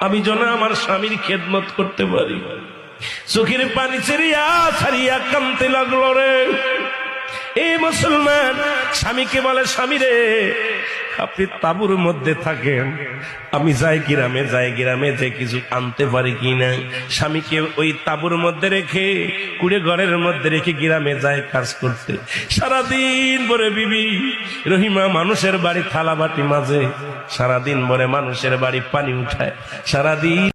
আমি যেন আমার স্বামীর খেদমত করতে পারি। চোখের পানি চেরিয়া ছাড়িয়া কানতে লাগল রে। এ মুসলমান, স্বামীকে বলে, স্বামী রে আপনি তাবুর মধ্যে থাকেন, আমি যাই গ্রামে যাই গ্রামে যে কিছু আনতে পারি কি না স্বামীকে ওই তাবুর মধ্যে রেখে, কুড়ে ঘরের মধ্যে রেখে গ্রামে যায় কাজ করতে। সারাদিন পরে বিবি, রহিমা মানুষের বাড়ি থালা বাটি মাঝে। সারাদিন ভরে মানুষের বাড়ি পানি উঠায়। সারাদিন